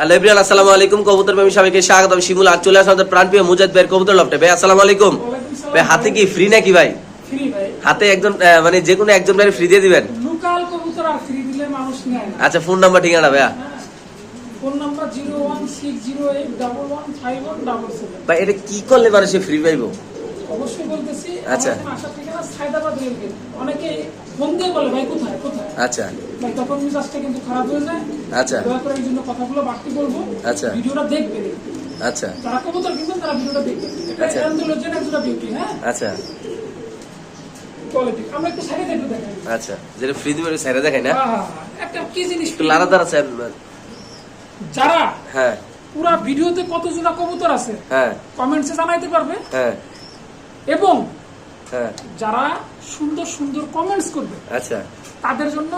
Hello everyone আসসালামু আলাইকুম। কবুতর প্রেমী সবাইকে স্বাগত। আমি শিমুল আর চলে আসলাম আমাদের প্রাণপ্রিয় মুজাদ ভাইয়ের কবুতর লফটে। ভাই আসসালামু আলাইকুম। ভাই হাতে কি ফ্রি নাকি ভাই? হাতে একজন মানে যে কোনো একজন ভাই ফ্রি দিয়ে দিবেন? লোকাল কবুতর আর ফ্রি দিলে মানুষ নেয় আচ্ছা ফোন নাম্বার ঠিকানা ভাইয়া? ফোন নাম্বার ভাই এটা কি করলে মানে সে ফ্রি পাইবো? অবশ্যই বলতেছি আচ্ছা। আমাদের ঠিকানা সায়দাবাদ রেলগেট। অনেকে ফোন দিয়ে বলে ভাই কোথায়? কোথায়? আচ্ছা। ভাই তখন মিজাজটা কিন্তু খারাপ হয়ে যায়। আচ্ছা। দয়া করে এই জন্য কথাগুলো বাড়তি বলব। আচ্ছা। ভিডিওটা দেখবে। আচ্ছা। কবুতর কিনবেন তারা ভিডিওটা দেখবে। আচ্ছা। অ্যান্ডোলজেন একটা বিউটি হ্যাঁ? আচ্ছা। আমরা একটু সাইডে দেখতে দেখাই। আচ্ছা। যেটা ফ্রি দিবে সাইডে দেখাই না? একটা কি জিনিস একটু যারা হ্যাঁ। পুরা ভিডিওতে কত জোড়া কবুতর আছে হ্যাঁ। কমেন্টসে জানাইতে পারবে। হ্যাঁ। এবং হ্যাঁ যারা সুন্দর সুন্দর কমেন্টস করবে আচ্ছা। তাদের জন্য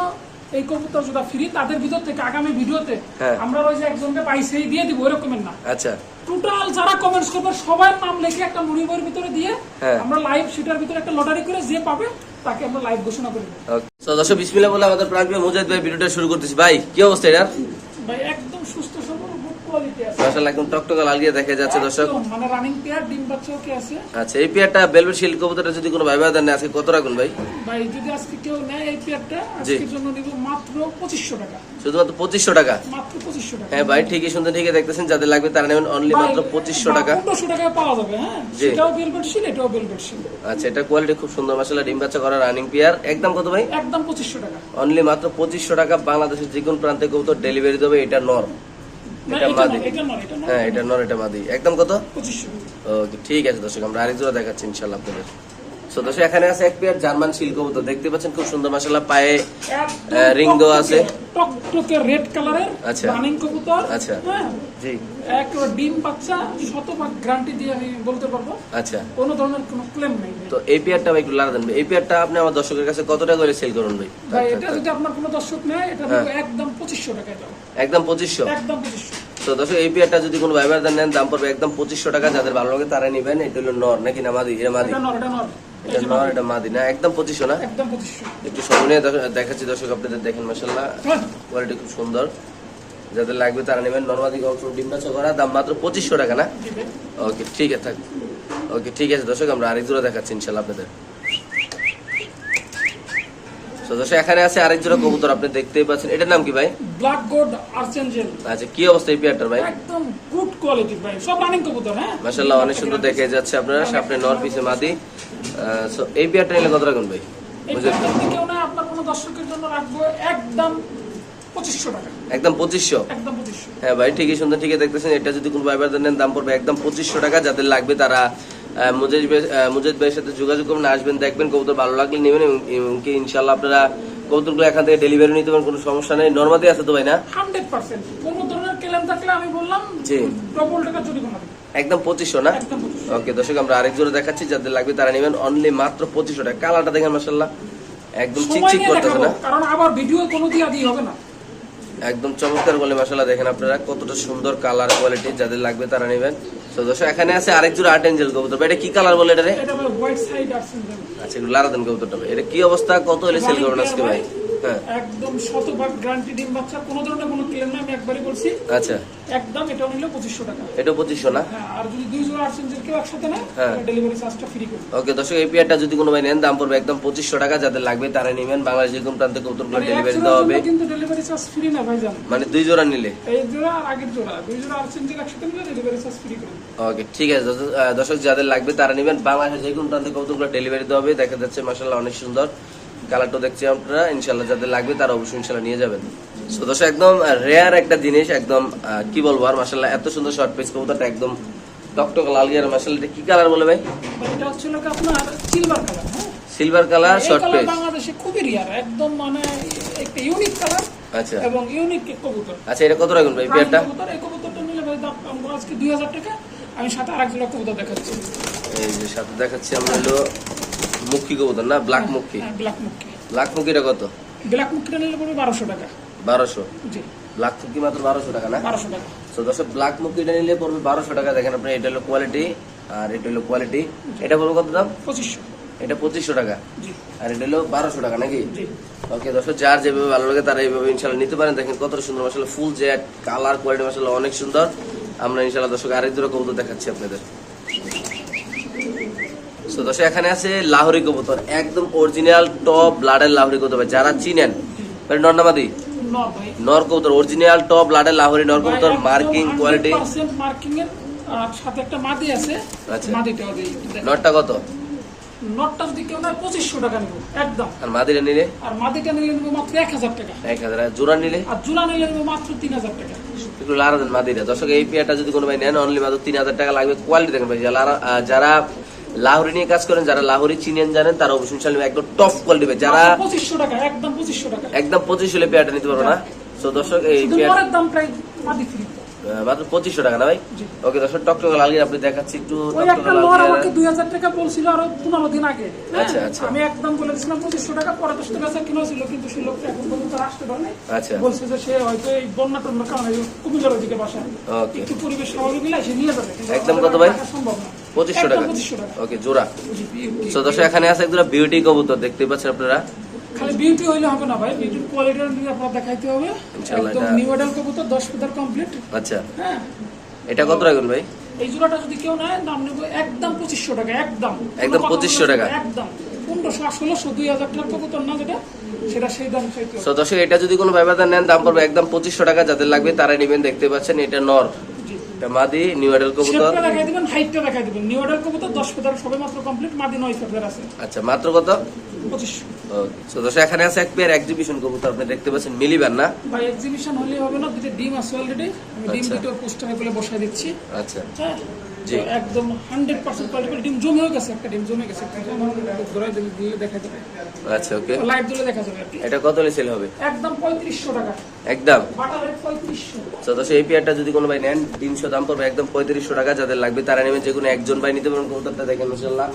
এই কবুতর যেটা ফ্রি তাদের ভিতর থেকে আগামী ভিডিওতে হ্যাঁ। আমরা ওই যে একজনকে পাইছেই দিয়ে দিব ওইরকমের না। আচ্ছা। টোটাল যারা কমেন্টস করবে সবার নাম লিখে একটা মুড়ি বইয়ের ভিতরে দিয়ে হ্যাঁ। আমরা লাইভ সেটার ভিতরে একটা লটারি করে যে পাবে তাকে আমরা লাইভ ঘোষণা করে দেবো। তো দর্শক বিসমিল্লাহ বলে আমাদের প্রাণপ্রিয় মুজাদ ভাই ভিডিওটা শুরু করতেছি। ভাই কি অবস্থা এটার? ভাই একদম সুস্থ সবল। একদম টকটকা লাল গিয়ে দেখা যাচ্ছে দর্শক। মানে রানিং পেয়ার ডিম বাচ্চাও কি আছে? আচ্ছা এই পেয়ারটা বেলভেট শিল্ড কবুতরটা যদি কোনো ভাই ভাই নেয় আজকে কত রাখুন ভাই? ভাই যদি আজকে কেউ নেয় এই পেয়ারটা জি। আজকের জন্য নিব মাত্র পঁচিশশো টাকা। শুধুমাত্র টাকা? মাত্র পঁচিশশো টাকা। হ্যাঁ ভাই ঠিকই শুনতে ঠিকই দেখতেছেন যাদের লাগবে তারা নেবেন অনলি মাত্র পঁচিশশো টাকা। পনেরোশো টাকায় পাওয়া যাবে হ্যাঁ? সেটাও বেলবেট শিল এটাও বেলবেট শিল আচ্ছা এটা কোয়ালিটি খুব সুন্দর মাসাল্লাহ ডিম বাচ্চা করা রানিং পেয়ার একদম কত ভাই? একদম টাকা। অনলি মাত্র পঁচিশশো টাকা বাংলাদেশের যে কোনো প্রান্তে কবুতর ডেলিভারি দেবে এটা নর হ্যাঁ এটা নর এটা মাদি একদম কত? ওকে ঠিক আছে দর্শক আমরা আরেক জোড়া দেখাচ্ছি ইনশাল্লাহ আপনাদের। সো এখানে আছে এক পেয়ার জার্মান শিল কবুতর। দেখতে পাচ্ছেন খুব সুন্দর মাসাল্লাহ পায়ে একদম রিং আছে। টকটকে রেড কালারের আচ্ছা। রানিং কবুতর। আচ্ছা। হ্যাঁ। জি। একেবারে ডিম বাচ্চা শতভাগ গ্যারান্টি দিয়ে আমি বলতে পারব। আচ্ছা। কোনো ধরনের কোনো ক্লেম নেই তো এই পেয়ারটা ভাই একটু লাড়া দেন এই পেয়ারটা আপনি আমার দর্শকের কাছে কত টাকা করে সেল করুন ভাই? ভাই এটা যদি আপনার কোনো দর্শক নেয় এটা হ্যাঁ। একদম পঁচিশশো টাকা এটা। একদম পঁচিশশো? একদম পঁচিশশো। তো দর্শক এই পেয়ারটা যদি কোনো ভাই ভাইদের নেন দাম পড়বে একদম পঁচিশশো টাকা। যাদের ভালো লাগে তারা নিবেন। এটা হলো নর নাকি না মাদি? এটা মাদি? এটা নর এটা নর এটা নর এটা মাদি না? একদম পঁচিশশো না? একদম পঁচিশশো। একটু সময় দেখাচ্ছি দর্শক আপনাদের দেখেন মাসাল্লাহ হ্যাঁ। কোয়ালিটি খুব সুন্দর। যাদের লাগবে তারা নেবেন। নর্মাদি ডিম বাচ্চা করা দাম মাত্র পঁচিশশো টাকা না? ওকে ঠিক আছে থাক। ওকে ঠিক আছে দর্শক আমরা আরেক জোড়া দেখাচ্ছি ইনশাল্লাহ আপনাদের। দর্শক এখানে আছে আরেক জোড়া কবুতর আপনি দেখতেই পাচ্ছেন। এটার নাম কি ভাই? ব্ল্যাক গোল্ড আর্চেঞ্জেল আচ্ছা কি অবস্থা এই পেয়ারটার ভাই? একদম গুড কোয়ালিটি ভাই। সব রানিং কবুতর হ্যাঁ? অনেক সুন্দর দেখে যাচ্ছে আপনারা। সামনে নর পিছে মাদি। So এই পেয়ারটা নিলে কত রাখুন ভাই এই বুঝলেন তো? যদি কেউ না আপনার কোনো দর্শকের জন্য রাখব একদম পঁচিশশো একদম পঁচিশশো? হ্যাঁ ভাই ঠিকই সুন্দর ঠিকই দেখতেছেন। এটা যদি কোনো নেন দাম পড়বে একদম পঁচিশশো টাকা। যাদের লাগবে তারা ভাই- ভাইয়ের সাথে যোগাযোগ করবেন আসবেন দেখবেন কবুতর ভালো লাগলে নেবেন এবং এমনকি ইনশাল্লাহ আপনারা কবুতরগুলো এখান থেকে ডেলিভারি নিতে পারেন কোনো সমস্যা নেই। নর্মাদি আছে তো ভাই না? Hundred percent. কোনো ধরনের ক্লেম থাকলে আমি বললাম জি। ডবল টাকা জরিমানা একদম পঁচিশশো না? ওকে দর্শক আমরা আরেক জোড়া দেখাচ্ছি যাদের লাগবে তারা নেবেন অনলি মাত্র পঁচিশশো টাকা। কালারটা দেখেন মাসাল্লাহ একদম চিকচিক করতেছে না? কারণ আবার ভিডিও কোনো দিয়ে দিয়ে হবে না। একদম চমৎকার বলে মশলা দেখেন আপনারা কতটা সুন্দর কালার কোয়ালিটি যাদের লাগবে তারা নেবেন। তো দর্শক এখানে আছে আরেক জোড়া আর্ট এঞ্জেল কবুতর। এটা কি কালার বলে এটা রে এটা ভাই হোয়াইট সাইড আর্চেঞ্জেল আচ্ছা এগুলো লারা দেন কবুতরটা এটা কি অবস্থা? কত হলে সেল করবেন আজকে ভাই? একদম শতভাগ গ্যারান্টি ডিম বাচ্চা কোনো ধরনের কোনো ক্লেম না আমি একবারই বলছি। আচ্ছা। একদম এটা নিলে পঁচিশশো টাকা। এটা পঁচিশশো না? হ্যাঁ আর যদি দুই জোড়া কেউ একসাথে হ্যাঁ। ডেলিভারি চার্জটা ফ্রি করে। ওকে দর্শক এই পেয়ারটা যদি কোনো ভাই নেন দাম পড়বে একদম পঁচিশশো টাকা। যাদের লাগবে তারা নেবেন। বাংলাদেশের কোন প্রান্তে কবুতরগুলো মানে ডেলিভারি দেওয়া হবে। কিন্তু ডেলিভারি চার্জ ফ্রি না ভাইজান। মানে দুই জোড়া নিলে? এই জোড়া আর আগের জোড়া। দুই জোড়া একসাথে নিলে ডেলিভারি চার্জ ফ্রি করে ওকে ঠিক আছে। দর্শক- যাদের লাগবে তারা নেবেন। বাংলাদেশের যে কোনো প্রান্তে কবুতরগুলো ডেলিভারি দেওয়া হবে। দেখা যাচ্ছে মাসাল্লাহ অনেক সুন্দর। কালারটা দেখছি আপনারা। ইনশাল্লাহ যাদের লাগবে তারা অবশ্যই ইনশাল্লাহ নিয়ে যাবেন। So, দর্শক একদম রেয়ার একটা জিনিস একদম কি বলব আর মাসাল্লাহ এত সুন্দর শর্ট পেজ কবুতরটা একদম টকটক লাল গিয়ার মাসাল্লাহ এটা কি কালার বলে ভাই? এটা হচ্ছে আপনার সিলভার কালার হ্যাঁ? সিলভার কালার শর্ট পেজ বাংলাদেশে খুবই রিয়ার একদম মানে একটা ইউনিক কালার আচ্ছা। এবং ইউনিক কবুতর। আচ্ছা এটা কত রাখুন ভাই পেয়ারটা কবুতর এই কবুতরটা নিলে ভাই দাম আজকে দুই হাজার টাকা আমি সাথে আরেক জোড়া কবুতর দেখাচ্ছি। এই যে সাথে দেখাচ্ছি আমরা হলো মুখী কবুতর না? ব্ল্যাক মুখী? ব্ল্যাক মুক্কি ব্ল্যাক মুখিটা কত? ব্ল্যাক মুক্কিটা নিলে পড়বে বারোশো টাকা। বারোশো? জি। ব্ল্যাক মুখী মাত্র বারোশো টাকা না? বারোশো টাকা। তো দর্শক ব্ল্যাক মুখিটা নিলে পড়বে বারোশো টাকা। দেখেন আপনি এটা হলো কোয়ালিটি আর এটা হলো কোয়ালিটি এটা পড়বে কত দাম? পঁচিশশো। এটা পঁচিশশো টাকা। আর এটা হলো বারোশো টাকা নাকি? ওকে দর্শক যার যেভাবে ভালো লাগে তারা এইভাবে ইনশাল্লাহ নিতে পারেন। দেখেন কত সুন্দর মাসাল্লাহ ফুল জেট কালার কোয়ালিটি মাসাল্লাহ অনেক সুন্দর। আমরা ইনশাল্লাহ দর্শক আরেক দুটো কবুতর দেখাচ্ছি আপনাদের। So, দর্শক এখানে আছে লাহোরি কবুতর একদম অরিজিনাল টপ ব্লাডের লাহোরি কবুতর যারা চিনেন নর্নামাদি নর কবুতর অরিজিনাল টপ ব্লাডের লাহোরি নর কবুতর মার্কিং কোয়ালিটি সাথে একটা মাদি আছে। নটটা কত? নটটা যদি কেউ নেয় পঁচিশশো টাকা নেব একদম। আর নিলে? আর মাদিটা নিলে নেব মাত্র এক হাজার টাকা। এক হাজার আর জোড়া নিলে? আর জোড়া নিলে নেব মাত্র তিন হাজার টাকা। একটু লারা দেন মাদিরা দর্শক এই পেয়ারটা যদি কোনো ভাই নেন অনলি মাত্র তিন হাজার টাকা লাগবে। কোয়ালিটি দেখেন ভাই যারা যারা লাহোরি নিয়ে কাজ করেন যারা লাহোরি চিনেন জানেন তারা অবশ্যই ইনশাল্লাহ একদম টপ কোয়ালিটি ভাই যারা পঁচিশশো টাকা একদম পঁচিশশো টাকা। একদম পঁচিশ হলে পেয়ারটা নিতে পারব না। তো দর্শক এই শুধু পেয়ার নরের দাম প্রায় মাদি ফ্রি মাত্র পঁচিশশো টাকা না ভাই? ওকে দর্শক টকটক লাল আপনি দেখাচ্ছি একটু। আমাকে দুই হাজার টাকা বলছিল আরও পনেরো দিন আগে। হ্যাঁ? আচ্ছা, আচ্ছা। আমি একদম বলে দিয়েছিলাম পঁচিশশো টাকা পরে দশ টাকা ছিল কিন্তু লোকটা এখন পর্যন্ত আসতে আচ্ছা। বলছে যে সে হয়তো এই বন্যা টন্যার কারণে কুমিল্লার বাসা একটু পরিবেশ স্বাভাবিক সে নিয়ে যাবে। একদম কত ভাই? সম্ভব না। পঁচিশশো টাকা। ওকে জোড়া। তো দর্শক এখানে আছে একদম বিউটি কবুতর দেখতে পাচ্ছেন আপনারা? খালি বিউটি হইলে হবে না ভাই বিউটির কোয়ালিটি আপনার দেখাইতে হবে। ইনশাআল্লাহ একদম এটা- নিউ মডেল কবুতর দশ ফিটার কমপ্লিট আচ্ছা। হ্যাঁ। এটা কত রাখবেন ভাই? এই জোড়াটা যদি কেউ নেয় দাম নেব একদম টাকা একদম। একদম কোনো 2500 টাকা। যাবে একদম। পনেরোশো ষোলোশো দুই হাজার টাকার কবুতর না যেটা সেটা সেই দাম চাইতে দর্শক এটা যদি কোনো ব্যবধান নেন দাম পড়বে একদম পঁচিশশো টাকা। যাদের লাগবে তারা নেবেন দেখতে পাচ্ছেন এটা নর। এটা মাদি নিউ এডেল কবুতর। দেখাই দিবেন হাইটটা দেখাই দিবেন। নিউ মডেল কবুতর দশ ফিটার সবে মাত্র কমপ্লিট মাদি নয় ফিটার আছে। আচ্ছা মাত্র কত? পঁচিশশো ওকে তো দর্শক এখানে আছে এক পেয়ার এক্সিবিশন কবুতর আপনি দেখতে পাচ্ছেন মিলিবেন না? ভাই এক্সিবিশন হলে হবে না দুটো ডিম আছে অলরেডি আমি ডিম আচ্ছা। দুটো পোস্টারে বলে বসাই দিচ্ছি। আচ্ছা। হ্যাঁ। একদম হান্ড্রেড পার্সেন্ট কোয়ালিটি ডিম জমেও গেছে একটা ডিম জমে গেছে। দিলে দেখা যাবে। আচ্ছা ওকে। লাইট দিলে দেখা যাবে এটা কত সেল হবে? একদম পঁয়ত্রিশশো টাকা। একদম? বাটার রেট পঁয়ত্রিশশো। তো এই পেয়ারটা যদি কোনো ভাই নেন তিনশো দাম পড়বে একদম পঁয়ত্রিশশো টাকা যাদের লাগবে তারা নেবেন যে কোনো একজন ভাই নিতে পারেন কবুতরটা দেখেন ইনশাল্লাহ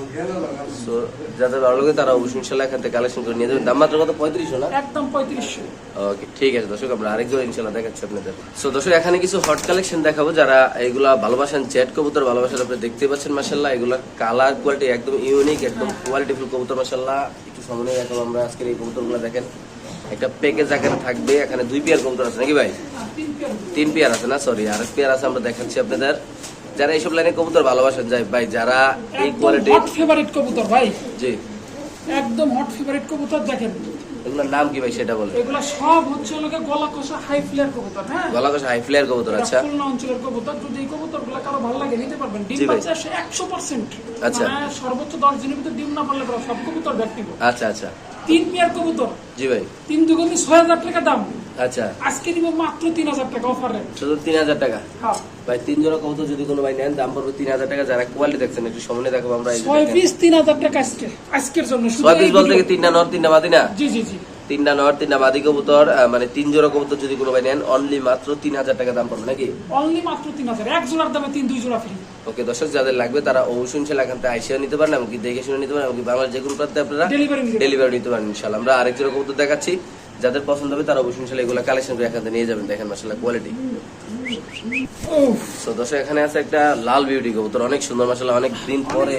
তো যাদের ভালো লাগে তারা অবশ্যই ইনশাল্লাহ এখান থেকে কালেকশন করে নিয়ে যাবেন। দাম মাত্র কত? পঁয়ত্রিশশো না? একদম পঁয়ত্রিশশো। ওকে ঠিক আছে দর্শক আমরা আরেকজন ইনশাল্লাহ দেখাচ্ছি আপনাদের। সো দর্শক এখানে কিছু হট কালেকশন দেখাবো যারা এগুলা ভালোবাসেন চ্যাট কবুতর ভালোবাসেন আপনি দেখতে পাচ্ছেন মাসাল্লাহ এগুলা কালার কোয়ালিটি একদম ইউনিক একদম কোয়ালিটিফুল কবুতর মাসাল্লাহ একটু সামনে এখন আমরা আজকের এই কবুতরগুলো দেখেন। একটা প্যাকেজ এখানে থাকবে এখানে দুই পেয়ার কবুতর আছে নাকি ভাই? তিন পেয়ার আছে না? সরি আরেক পেয়ার আছে আমরা দেখাচ্ছি আপনাদের। যারা এইসব লাইনে কবুতর ভালোবাসেন যাই ভাই যারা এই কোয়ালিটি ফেভারিট কবুতর ভাই। জি। একদম হট ফেভারিট কবুতর দেখেন। এগুলোর নাম কি ভাই সেটা বলে এগুলো সব হচ্ছে লোকে গলা কষা হাই ফ্লেয়ার কবুতর হ্যাঁ? গলা কষা হাই ফ্লেয়ার কবুতর আচ্ছা। খুলনা অঞ্চলের কবুতর যদি এই কবুতরগুলা কারও ভালো লাগে নিতে পারবেন। ডিম। বাচ্চা আসে একশো পার্সেন্ট আচ্ছা। মানে সর্বোচ্চ দশ দিনের ভিতরে ডিম না পারলে পরে সব কবুতর ব্যক্তিগত। নিব আচ্ছা আচ্ছা। তিন পেয়ার কবুতর। জি ভাই। তিন দুগুনি ছয় হাজার টাকা দাম। আচ্ছা। আজকে নিব মাত্র তিন হাজার টাকা অফার। শুধু তিন হাজার টাকা? হ্যাঁ। ভাই তিন জোড়া কবুতর যদি কোনো ভাই নেন দাম পড়বে তিন হাজার টাকা। যারা কোয়ালিটি দেখছেন একটু সামনে দেখাবো আমরা ছয় পিস তিন হাজার টাকা আজকে আজকের জন্য। ছয় পিস বলতে কি তিনটা নর তিনটা মাদি না? জি জি জি। তিনটা নর তিনটা মাদি কবুতর মানে তিন জোড়া কবুতর যদি কোনো ভাই নেন অনলি মাত্র তিন হাজার টাকা দাম পড়বে নাকি? অনলি মাত্র তিন হাজার। এক জোড়ার দামে তিন দুই জোড়া ফ্রি ওকে দর্শক যাদের লাগবে তারা অবশ্যই ইনশাল্লাহ এখান থেকে আইসিও নিতে পারেন এমনকি দেখে শুনে নিতে পারেন এমনকি বাংলার যে কোনো প্রান্তে আপনারা ডেলিভারি নিতে পারেন। ইনশাল্লাহ। আমরা আরেক জোড়া কবুতর দেখাচ্ছি। যাদের পছন্দ হবে তারা অবশ্যই ইনশাল্লাহ এগুলো কালেকশন করে এখান থেকে নিয়ে যাবেন। দেখেন মাসাল্লাহ কোয়ালিটি তো দর্শক এখানে আছে একটা লাল বিউটি কবুতর। অনেক সুন্দর মাসাল্লাহ অনেক দিন পরে।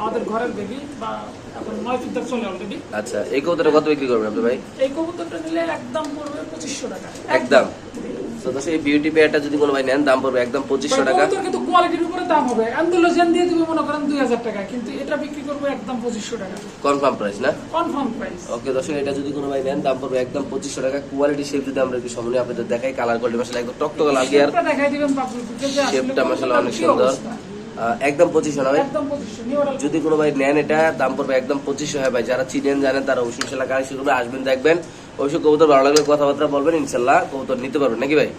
আমাদের ঘরের বেবি বা এখন নয় ফিটার চলে অলরেডি আচ্ছা এই কবুতরটা কত বিক্রি করবেন আপনি ভাই? এই কবুতরটা নিলে একদম পড়বে পঁচিশশো টাকা। একদম। তো এই বিউটি পেয়ারটা যদি কোনো ভাই নেন দাম পড়বে একদম পঁচিশশো টাকা। কিন্তু কোয়ালিটির উপরে দাম হবে। অ্যান্ডোলোজেন দিয়ে দিবে মনে করেন দুই হাজার টাকা কিন্তু এটা বিক্রি করব একদম পঁচিশশো টাকা। কনফার্ম প্রাইস না? কনফার্ম প্রাইস ওকে দর্শক এটা যদি কোনো ভাই নেন দাম পড়বে একদম পঁচিশশো টাকা। কোয়ালিটি শেপ যদি আমরা একটু সামনে আপনাদের দেখাই কালার কোয়ালিটি একদম টকটকা লাল গিয়ার শেপটা অনেক সুন্দর। একদম পঁচিশশো না ভাই? যদি কোনো ভাই নেন এটা দাম পড়বে একদম পঁচিশশো। হয় ভাই যারা চিনেন জানেন তারা ইনশাল্লাহ কালেকশন করবে আসবেন দেখবেন। অবশ্যই কবুতর ভালো লাগলে কথাবার্তা বলবেন ইনশাল্লাহ কবুতর নিতে পারবেন নাকি ভাই?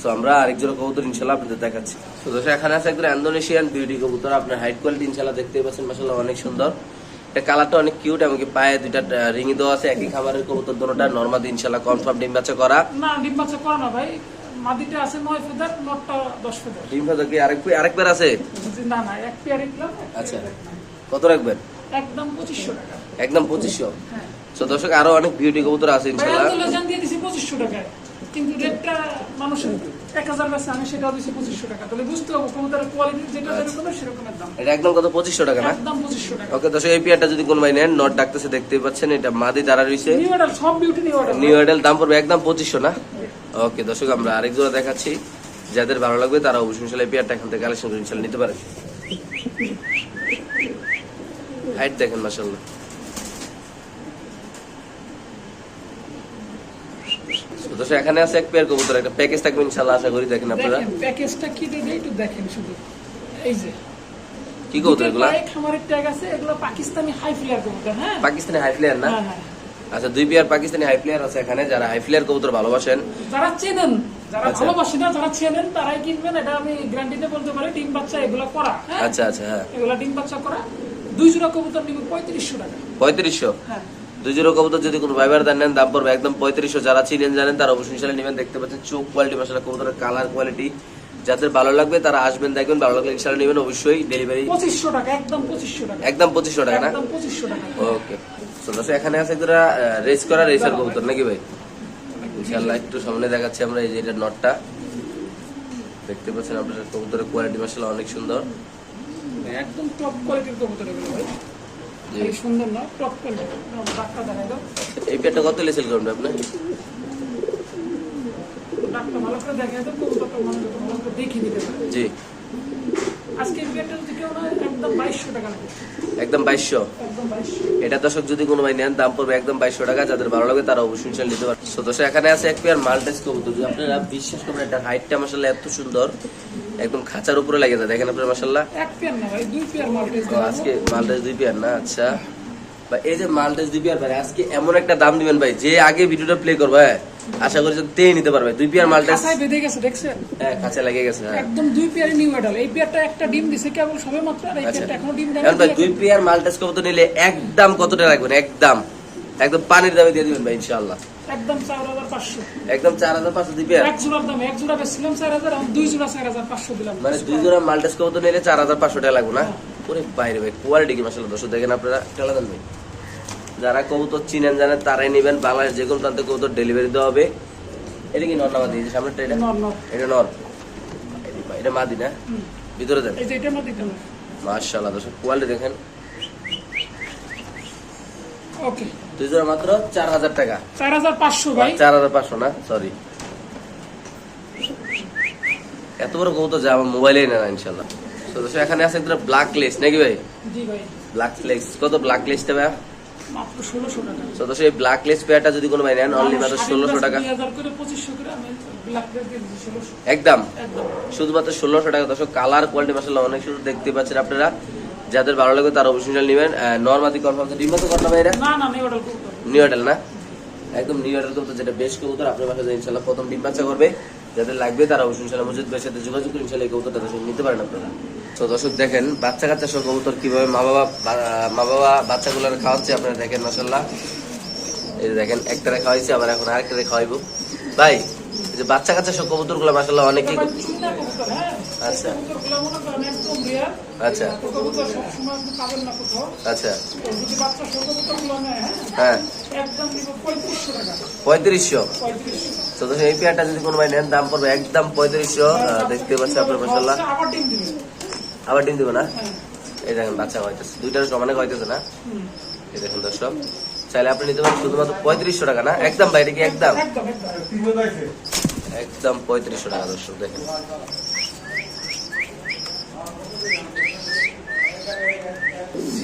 তো আমরা আরেকজন কবুতর ইনশাল্লাহ আপনাদের দেখাচ্ছি। তো দোষা এখানে আছে একজন ইন্দোনেশিয়ান বিউটি কবুতর আপনার হাইট কোয়ালিটি ইনশাল্লাহ দেখতে পাচ্ছেন মাসাল্লাহ অনেক সুন্দর। এটা কালারটা অনেক কিউট এমনকি পায়ে দুইটা রিঙি দেওয়া আছে একই খাবারের কবুতর দুটোটা নর্মাল ইনশাল্লাহ কনফার্ম ডিম বাচ্চা করা। না ডিম বাচ্চা করা না ভাই মাদিটা আছে নয় ফেদার নটটা দশ ফেদার। ডিম বাচ্চা কি আরেক আরেকবার আছে? না না এক পেয়ার আচ্ছা। কত রাখবেন? একদম পঁচিশশো টাকা। একদম পঁচিশশো। হ্যাঁ। তো দর্শক আরও অনেক বিউটি কবুতর আছে অ্যান্ডোলোজেন দিয়ে দিছি পঁচিশশো টাকায় কিন্তু রেটটা মানুষের এক হাজার বেচে আমি সেটা দিচ্ছি পঁচিশশো টাকা। তাহলে বুঝতে হবে কবুতরের কোয়ালিটি যেটা যেরকম সেরকমের দাম। এটা একদম কত পঁচিশশো টাকা না? একদম পঁচিশশো টাকা। ওকে দর্শক এই পেয়ারটা যদি কোনো ভাই নেন নট ডাকতেছে দেখতেই পাচ্ছেন এটা মাদি দাঁড়া রয়েছে। নিউ অর্ডার সব বিউটি নিউ নিউ দাম পড়বে একদম পঁচিশশো না? ওকে দর্শক আমরা আরেক জোড়া দেখাচ্ছি। যাদের ভালো লাগবে তারা অবশ্যই ইনশাল্লাহ এই পেয়ারটা এখান থেকে কালেকশন করে ইনশাল্লাহ নিতে পারেন। হাইট দেখেন মাসাল্লাহ দর্শক এখানে আছে এক পেয়ার কবুতর একটা প্যাকেজ থাকবে ইনশাল্লাহ আশা করি দেখেন আপনারা। প্যাকেজটা কি দেবে একটু দেখেন শুধু। এই যে। কি কবুতর এগুলা? খামারের ট্যাগ আছে এগুলো পাকিস্তানি হাই ফ্লেয়ার কবুতর হ্যাঁ? পাকিস্তানি হাই প্লেয়ার না। আচ্ছা দুই পেয়ার পাকিস্তানি হাই প্লেয়ার আছে এখানে যারা হাই প্লেয়ার কবুতর ভালোবাসেন। যারা চেনেন যারা আচ্ছা। ভালোবাসে না যারা চেনেন তারাই কিনবেন এটা আমি গ্যারান্টিতে বলতে পারি ডিম বাচ্চা এগুলো করা হ্যাঁ? আচ্ছা আচ্ছা হ্যাঁ। এগুলা ডিম বাচ্চা করা দুই জোড়া কবুতর নিবে পঁয়ত্রিশশো টাকা। পঁয়ত্রিশশো? হ্যাঁ। দুই জিরো কবুতর যদি কোনো ভাইবার দেন নেন দাম পড়বে একদম পঁয়ত্রিশশো। যারা চিনেন জানেন তারা অবশ্যই ইনশাল্লাহ নেবেন। দেখতে পাচ্ছেন চোখ কোয়ালিটি মশলা কবুতরের কালার কোয়ালিটি যাদের ভালো লাগবে তারা আসবেন দেখবেন ভালো লাগলে ইনশাল্লাহ নেবেন। অবশ্যই ডেলিভারি পঁচিশশো টাকা একদম পঁচিশশো টাকা। একদম পঁচিশশো টাকা না? ওকে তো এখানে আছে একটা রেস করা রেসার কবুতর নাকি ভাই? ইনশাল্লাহ একটু সামনে দেখাচ্ছি আমরা এই যে এটা নটটা দেখতে পাচ্ছেন আপনার কবুতরের কোয়ালিটি মশলা অনেক সুন্দর। একদম টপ কোয়ালিটির কবুতর এগুলো ভাই। সুন্দর না? টপ কোয়ালিটি ডাক্তার দেখাই দাও। এই পেয়ারটা কত লেসেল করবেন আপনি ডাক্তার ভালো করে দেখাই দাও কবুতরটা ভালো করে দেখিয়ে দিতে পারে জি। আজকে এই যদি কেউ না একদম বাইশশো টাকা একদম বাইশশো? একদম বাইশশো। এটা দর্শক যদি কোনো ভাই নেন দাম পড়বে একদম বাইশশো টাকা। যাদের ভালো লাগে তারা অবশ্যই ইনশাল্লাহ নিতে পারে তো দর্শক এখানে আছে এক পেয়ার মাল্টেস কবুতর। যদি আপনারা বিশ্বাস করবেন এটা হাইটটা মাসাল্লাহ এত সুন্দর। একদম খাঁচার উপরে লাগে যায় দেখেন আপনার মাসাল্লাহ আজকে মালটেস দুই পেয়ার না? আচ্ছা। ভাই এই যে মালটেস দুই পেয়ার ভাই আজকে এমন একটা দাম দিবেন ভাই যে আগে ভিডিওটা প্লে করবে হ্যাঁ, আশা করি তে নিতে পারবে। দুই পেয়ার মালটেস কাঁচায় বেঁধে গেছে দেখছেন? হ্যাঁ লেগে গেছে হ্যাঁ। একদম দুই পেয়ারই নিউ অ্যাডাল এই পেয়ারটা একটা ডিম দিছে কেবল সবে মাত্র আর এই আচ্ছা। পেয়ারটা এখনও ডিম দেয় দুই পেয়ার মালটেস কবুতর নিলে একদম কত টাকা রাখবেন একদম। একদম পানির দামে দিয়ে দিবেন ভাই ইনশাআল্লাহ। একদম চার হাজার পাঁচশো। একদম চার হাজার পাঁচশো পেয়ার এক জোড়ার দাম এক জোড়া বেচছিলাম চার হাজার দুই জোড়া চার হাজার পাঁচশো দিলাম। মানে দুই জোড়া মালটেস কবুতর নিলে চার হাজার পাঁচশো টাকা লাগবে না? ওরে বাইরে ভাই কোয়ালিটি কি মাসাল্লাহ দর্শক দেখেন আপনারা টেলা দেন ভাই। যারা কবুতর চিনেন জানেন তারাই নেবেন। বাংলাদেশ যে কোনো প্রান্তে কবুতর ডেলিভারি দেওয়া হবে। এটা কি নর নামা দিয়েছে সামনেটা এটা এটা নর। এটা- মাদি না? ভিতরে দেন। এই যে এটা মধ্যে দিতে মার্শাল্লাহ দর্শক কোয়ালিটি দেখেন। ওকে দুই জোড়া মাত্র চার হাজার টাকা। চার হাজার পাঁচশো ভাই। চার হাজার পাঁচশো না? সরি এত বড় যে আমার মোবাইলেই না ইনশাল্লাহ তো এখানে আছে একটা ব্ল্যাক লিস্ট নাকি ভাই? জি ভাই। ব্ল্যাক লিস্ট কত ব্ল্যাক লিস্টে ভাই? মাত্র ষোলোশো টাকা। তো দর্শক এই ব্ল্যাক লিস্ট পেয়ারটা যদি কোনো ভাই নেন অনলি মাত্র টাকা। করে করে আমি ব্ল্যাক দিয়ে একদম। একদম। শুধুমাত্র ষোলোশো টাকা দর্শক কালার কোয়ালিটি মাসাল্লাহ অনেক সুন্দর দেখতে পাচ্ছেন আপনারা। যাদের ভালো লাগবে তারা অবশ্যই নেবেন। নর্মাদি কনফার্ম ডিম তো করতে ভাইরা? না না নিউ অ্যাডেল না? একদম নিউ অ্যাডেল কবুতর যেটা বেশ কবুতর আপনার বাসায় ইনশাল্লাহ প্রথম ডিম বাচ্চা করবে যাদের লাগবে তারা অবশ্যই ইনশাল্লাহ ভাইয়ের সাথে যোগাযোগ করে ইনশাল্লাহ এই কবুতরটা দর্শক নিতে পারেন আপনারা। তো দর্শক দেখেন বাচ্চা কাচ্চা সব কবুতর কীভাবে মা বাবা মা বাবা বাচ্চাগুলোর খাওয়াচ্ছে আপনারা দেখেন মাসাল্লাহ এই যে দেখেন একটারে খাওয়াইছে আবার এখন আরেকটারে খাওয়াইবো। ভাই এই যে বাচ্চা কাচ্চা সব কবুতরগুলো মাসাল্লাহ অনেকেই ভাই আচ্ছা। আচ্ছা। আচ্ছা। হ্যাঁ। পঁয়ত্রিশশো। তো এই পেয়ারটা যদি কোনো ভাই নেন দাম পড়বে একদম পঁয়ত্রিশশো। দেখতে পাচ্ছি আপনার আবার ডিম দিবে না? এই দেখেন বাচ্চা হইতেছে। দুইটার সমানে হইতেছে না। এই দেখেন দর্শক চাইলে আপনি নিতে পারেন শুধুমাত্র পঁয়ত্রিশশো টাকা না? একদম বাইরে কি একদম? একদম একদম। একদম পঁয়ত্রিশশো টাকা দর্শক দেখেন।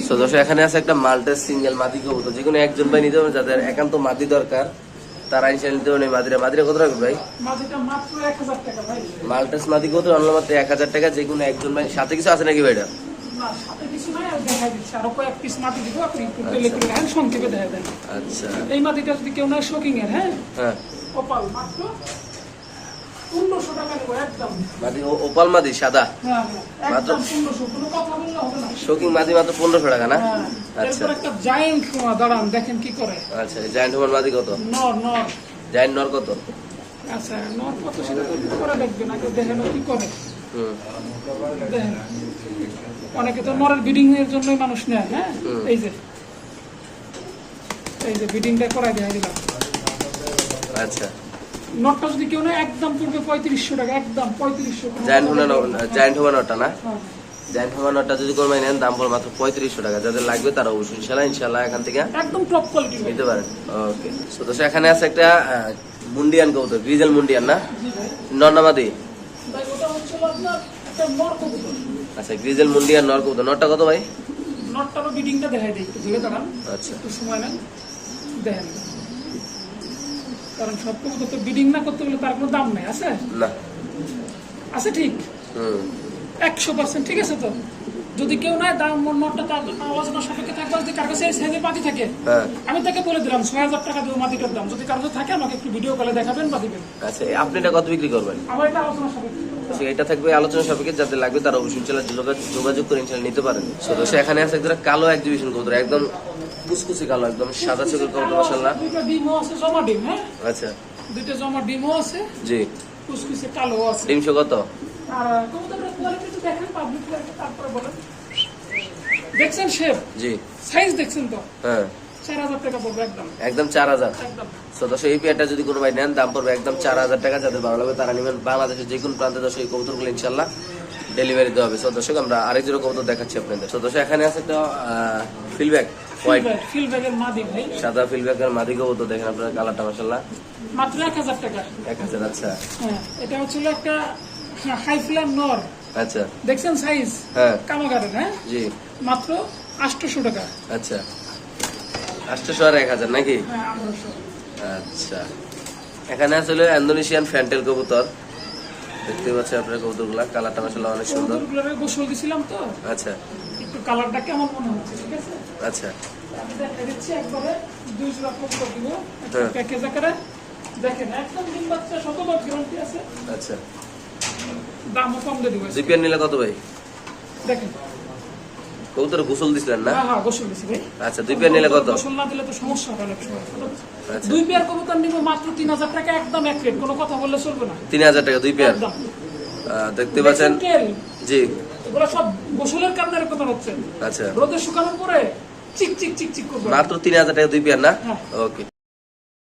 So, দর্শক এখানে আছে একটা মাল্টের সিঙ্গেল মাদি কবুতর। যে কোনো একজন ভাই নিতে পারেন যাদের একান্ত মাদি দরকার তারা ইনশাল নিতে এই মাদিরা মাদিরা কত রাখবে ভাই? মাল্টেস মাদি কবুতর অনলি মাত্র এক হাজার টাকা যে কোনো একজন ভাই। সাথে কিছু আছে নাকি ভাইটা না আচ্ছা। এই মাটিটা যদি কেউ নেয় শোকিং এর হ্যাঁ? হ্যাঁ। কপাল মাত্র পনেরোশো টাকা নেব একদম। মাদি ওপাল মাদি সাদা? মাত্র- পনেরোশো কোনো কথা বললে হবে না। শোকিং মাদি মাত্র পনেরোশো টাকা না? আচ্ছা। একটা জায়েন্ট কোয়া দাঁড়ান দেখেন কি করে। আচ্ছা জায়েন্ট হোমার মাদি কত? নর নর। জায়েন্ট নর কত? আচ্ছা নর কত সেটা তো করে দেখবেন আগে দেখেন কি করে। অনেকে তো নরের বিডিং এর জন্যই মানুষ নেয় হ্যাঁ? এই যে এই যে বিডিংটা করাই দিলাম আচ্ছা। নটটা যদি কেউ নেয় একদম পড়বে পঁয়ত্রিশশো টাকা একদম পঁয়ত্রিশশো জায়েন্ট হোমা জায়েন্ট হোমা নটটা না। জায়েন্ট হোমা নটটা যদি কোনো নেন দাম পড়বে মাত্র পঁয়ত্রিশশো টাকা। যাদের লাগবে তারা অবশ্যই ইনশাল্লাহ ইনশাল্লাহ এখান থেকে একদম টপ কোয়ালিটির নিতে পারেন। ওকে তো দর্শক এখানে আছে একটা মুন্ডিয়ান কবুতর গ্রিজেল মুন্ডিয়ান না? নর্নামাদি। আচ্ছা গ্রিজেল মুন্ডিয়ান নর কবুতর। নটটা কত ভাই? নটটারও বিডিংটা দেখাই দিই একটু ধরে দাঁড়ান। আচ্ছা। একটু সময় নেন দেখেন কারণ সব কবুতর তো বিডিং না করতে গেলে তার কোনো দাম নেই আছে? না। আছে ঠিক? একশো পার্সেন্ট ঠিক আছে তো? যদি কেউ নাই দাম নটটা তার আলোচনা সাপেক্ষে থাকবে যদি কার কাছে সাইজের মাটি থাকে? হ্যাঁ। আমি তাকে বলে দিলাম ছয় হাজার টাকা দেবো মাটিটার দাম। যদি কারও থাকে আমাকে একটু ভিডিও কলে দেখাবেন বা দিবেন। আচ্ছা আপনি এটা কত বিক্রি করবেন? আমার এটা আলোচনা সাপেক্ষে। আচ্ছা, এটা থাকবে আলোচনা সাপেক্ষে যাদের লাগবে তারা অবশ্যই যোগাযোগ করে ইনশাল্লাহ নিতে পারেন। তো এখানে আছে একটা কালো এক্সিবিশন কবুতর একদম কুচকুচি কালো একদম সাদা চোখের কবুতর মাসাল্লাহ দুইটা ডিমও আছে জমা ডিম হ্যাঁ? আচ্ছা। দুইটা জমা ডিমও আছে জি। কুচকুচে কালো আছে। তিনশো কত? আর কবুতরের কোয়ালিটি তো দেখেন পাবলিক তারপরে বলেন। দেখছেন শেপ জি। সাইজ দেখছেন তো? হ্যাঁ। একদম। চার হাজার। একদম। তো দর্শক এই পেয়ারটা যদি কোনো ভাই নেন দাম পড়বে একদম চার হাজার টাকা। যাদের ভালো লাগবে তারা নেবেন বাংলাদেশের যে কোনো প্রান্তে দর্শক এই কবুতরগুলো ইনশাল্লাহ ডেলিভারি দেওয়া হবে। তো দর্শক আমরা আরেক জোড়া কবুতর দেখাচ্ছি আপনাদের। তো দর্শক এখানে আছে একটা ফিলব্যাক সাদা ফিলব্যাকের মাদি কবুতর দেখেন আপনার কালারটা মাসাল্লাহ মাত্র এক হাজার টাকা। এক হাজার আচ্ছা। হ্যাঁ এটা হচ্ছিল একটা হাই ফ্লার নর। আচ্ছা। দেখছেন সাইজ হ্যাঁ। কামাগারের হ্যাঁ? জি। মাত্র আটশোশো টাকা। আচ্ছা। আটশোশো আর এক হাজার নাকি? হ্যাঁ আচ্ছা। এখানে আসলে ইন্দোনেশিয়ান ফ্যান্টেল কবুতর। দেখতে পাচ্ছেন আপনার কবুতরগুলা কালারটা মাসাল্লাহ অনেক সুন্দর। গোসল দিছিলাম তো। আচ্ছা। একটু কালারটা কেমন মনে হচ্ছে ঠিক আছে? আচ্ছা। আমি দেখা দিচ্ছি একবারে দুই জোড়া কবুতর দিব হ্যাঁ। প্যাকেজ আকারে। দেখেন একদম দিন বাচ্চা শতবার গ্যারান্টি আছে। আচ্ছা। দামও কম দিয়ে দিব পেয়ার নিলে কত ভাই? দেখেন। কবুতর গোসল দিছিলেন না? হ্যাঁ হ্যাঁ গোসল দিছি ভাই। আচ্ছা দুই পেয়ার নিলে কত? গোসল না দিলে তো সমস্যা হয় অনেক সময় আচ্ছা। দুই পেয়ার কবুতর নিব মাত্র তিন হাজার টাকা একদম এক রেট কোনো কথা বললে চলবে না। তিন হাজার টাকা দুই পেয়ার? একদম। দেখতে পাচ্ছেন জি। এগুলো সব গোসলের কারণে কথা হচ্ছে আচ্ছা। রোদে শুকানোর পরে চিক চিক চিক চিক করবে মাত্র তিন হাজার টাকা দুই পেয়ার না? হ্যাঁ। ওকে।